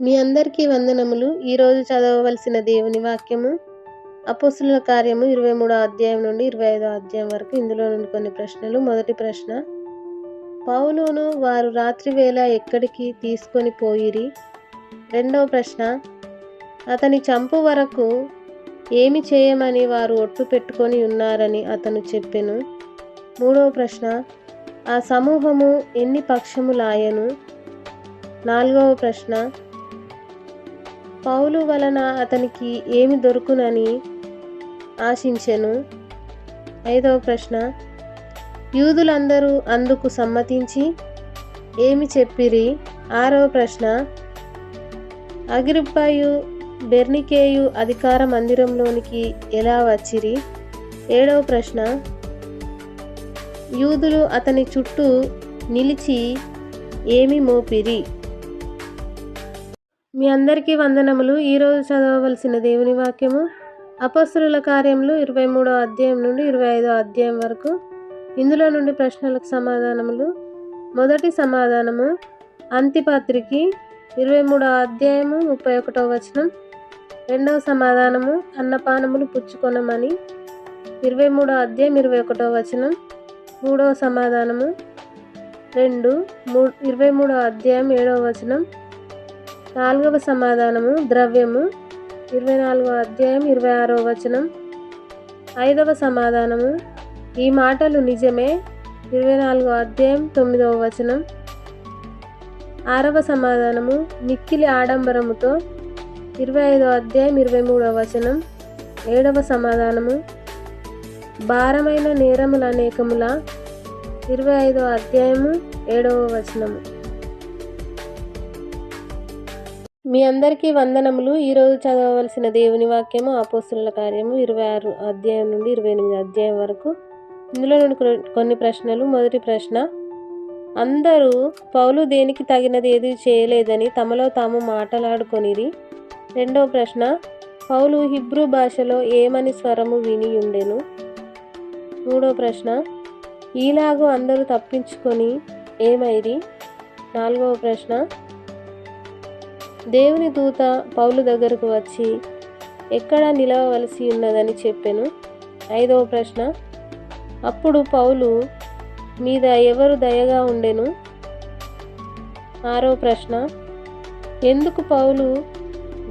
మీ అందరికీ వందనములు. ఈరోజు చదవవలసిన దేవుని వాక్యము అపోసుల కార్యము ఇరవై మూడో అధ్యాయం నుండి ఇరవై ఐదో అధ్యాయం వరకు. ఇందులో నుండి కొన్ని ప్రశ్నలు. మొదటి ప్రశ్న పౌలును వారు రాత్రి వేళ ఎక్కడికి తీసుకొని పోయిరి? రెండవ ప్రశ్న అతని చంపు వరకు ఏమి చేయమని వారు ఒట్టు పెట్టుకొని ఉన్నారని అతను చెప్పెను. మూడవ ప్రశ్న ఆ సమూహము ఎన్ని పక్షములాయను? నాలుగవ ప్రశ్న పౌలు వలన అతనికి ఏమి దొరుకునని ఆశించెను? ఐదవ ప్రశ్న. యూదులందరూ అందుకు సమ్మతించి ఏమి చెప్పిరి? ఆరవ ప్రశ్న. అగిరిప్పాయు బెర్నికేయు అధికార మందిరంలోనికి ఎలా వచ్చిరి? ఏడవ ప్రశ్న. యూదులు అతని చుట్టూ నిలిచి ఏమి మోపిరి? మీ అందరికీ వందనములు. ఈరోజు చదవవలసిన దేవుని వాక్యము అపస్తుల కార్యములు ఇరవై మూడో అధ్యాయం నుండి ఇరవై ఐదో అధ్యాయం వరకు. ఇందులో నుండి ప్రశ్నలకు సమాధానములు. మొదటి సమాధానము అంతిపత్రికి ఇరవై మూడో అధ్యాయము ముప్పై ఒకటో వచనం. రెండవ సమాధానము అన్నపానములు పుచ్చుకొనమని ఇరవై మూడో అధ్యాయం ఇరవై ఒకటో వచనం. మూడవ సమాధానము రెండు మూ ఇరవై మూడో అధ్యాయం ఏడవ వచనం. నాలుగవ సమాధానము ద్రవ్యము ఇరవై నాలుగవ అధ్యాయం ఇరవై ఆరవ వచనం. ఐదవ సమాధానము ఈ మాటలు నిజమే ఇరవై నాలుగవ అధ్యాయం తొమ్మిదవ వచనం. ఆరవ సమాధానము మిక్కిలి ఆడంబరముతో ఇరవై ఐదవ అధ్యాయం ఇరవై మూడవ వచనం. ఏడవ సమాధానము భారమైన నేరముల అనేకముల ఇరవై ఐదవ అధ్యాయము ఏడవ వచనము. మీ అందరికీ వందనములు. ఈరోజు చదవవలసిన దేవుని వాక్యము ఆపోస్తుల కార్యము ఇరవై ఆరు అధ్యాయం నుండి ఇరవై ఎనిమిది అధ్యాయం వరకు. ఇందులో నుండి కొన్ని ప్రశ్నలు. మొదటి ప్రశ్న అందరూ పౌలు దేనికి తగినది ఏది చేయలేదని తమలో తాము మాట్లాడుకొనిరి? రెండవ ప్రశ్న పౌలు హిబ్రూ భాషలో ఏమని స్వరము విని ఉండెను? మూడో ప్రశ్న ఈలాగూ అందరూ తప్పించుకొని ఏమైరి? నాలుగవ ప్రశ్న దేవుని దూత పౌలు దగ్గరకు వచ్చి ఎక్కడ నిలవవలసి ఉన్నదని చెప్పెను? ఐదవ ప్రశ్న అప్పుడు పౌలు మీద ఎవరు దయగా ఉండెను? ఆరో ప్రశ్న ఎందుకు పౌలు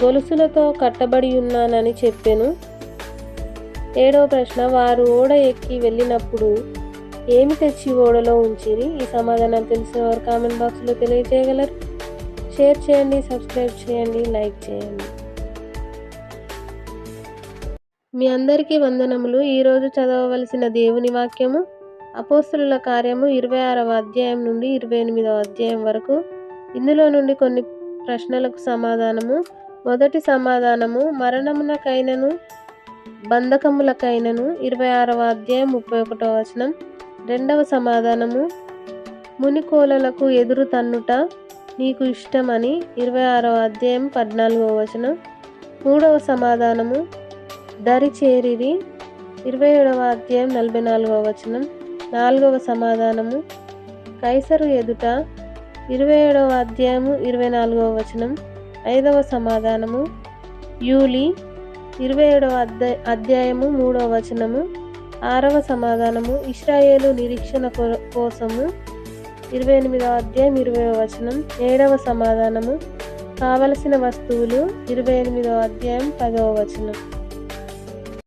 గొలుసులతో కట్టబడి ఉన్నానని చెప్పెను? ఏడవ ప్రశ్న వారు ఓడ ఎక్కి వెళ్ళినప్పుడు ఏమి తెచ్చి ఓడలో ఉంచిరి? ఈ సమాధానం తెలిసిన వారు కామెంట్ బాక్స్లో తెలియజేయగలరు. షేర్ చేయండి సబ్స్క్రైబ్ చేయండి లైక్ చేయండి. మీ అందరికీ వందనములు. ఈరోజు చదవవలసిన దేవుని వాక్యము అపోస్తుల కార్యము ఇరవై ఆరవ అధ్యాయం నుండి ఇరవై ఎనిమిదవ అధ్యాయం వరకు. ఇందులో నుండి కొన్ని ప్రశ్నలకు సమాధానము. మొదటి సమాధానము మరణమునకైనను బంధకములకైనను ఇరవై ఆరవ అధ్యాయం ముప్పై ఒకటో వచనం. రెండవ సమాధానము మునికోలలకు ఎదురు తన్నుట నీకు ఇష్టమని ఇరవై ఆరవ అధ్యాయం పద్నాలుగవ వచనం. మూడవ సమాధానము. దరి చేరిరి. ఇరవై ఏడవ అధ్యాయం నలభై నాలుగవ వచనం. నాలుగవ సమాధానము. కైసరు ఎదుట ఇరవై ఏడవ అధ్యాయము ఇరవై నాలుగవ వచనం. ఐదవ సమాధానము. యూలి. ఇరవై ఏడవ అధ్యాయ అధ్యాయము మూడవ వచనము. ఆరవ సమాధానము. ఇస్రాయేలు నిరీక్షణ కోసము. ఇరవై ఎనిమిదవ అధ్యాయం ఇరవై వచనం. ఏడవ సమాధానము. కావలసిన వస్తువులు ఇరవై ఎనిమిదవ అధ్యాయం పదవ వచనం.